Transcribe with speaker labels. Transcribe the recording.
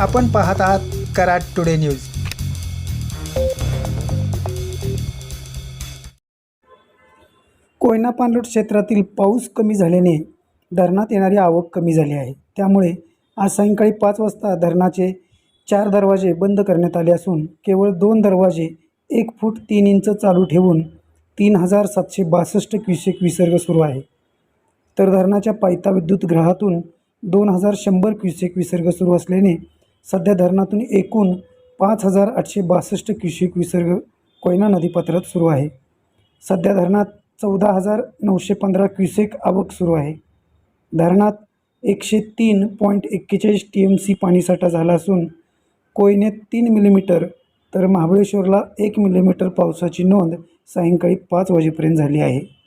Speaker 1: आपण पाहत आहात कराड टुडे न्यूज.
Speaker 2: कोयना पाणलोट क्षेत्रातील पाऊस कमी झाल्याने धरणात येणारी आवक कमी झाली आहे. त्यामुळे आज सायंकाळी पाच वाजता धरणाचे चार दरवाजे बंद करण्यात आले असून केवळ दोन दरवाजे एक फूट तीन इंच चालू ठेवून तीन हजार सातशे बासष्ट क्युसेक विसर्ग सुरू आहे. तर धरणाच्या पायथा विद्युत ग्रहातून दोन हजार शंभर क्युसेक विसर्ग सुरू असल्याने सध्या धरणातून एकूण पाच हजार आठशे बासष्ट क्युसेक विसर्ग कोयना नदीपात्रात सुरू आहे. सध्या धरणात चौदा हजार नऊशे पंधरा क्युसेक आवक सुरू आहे. धरणात एकशे तीन पॉईंट एक्केचाळीस टी एम सी पाणीसाठा झाला असून कोयनेत तीन मिलीमीटर तर महाबळेश्वरला एक मिलीमीटर पावसाची नोंद सायंकाळी पाच वाजेपर्यंत झाली आहे.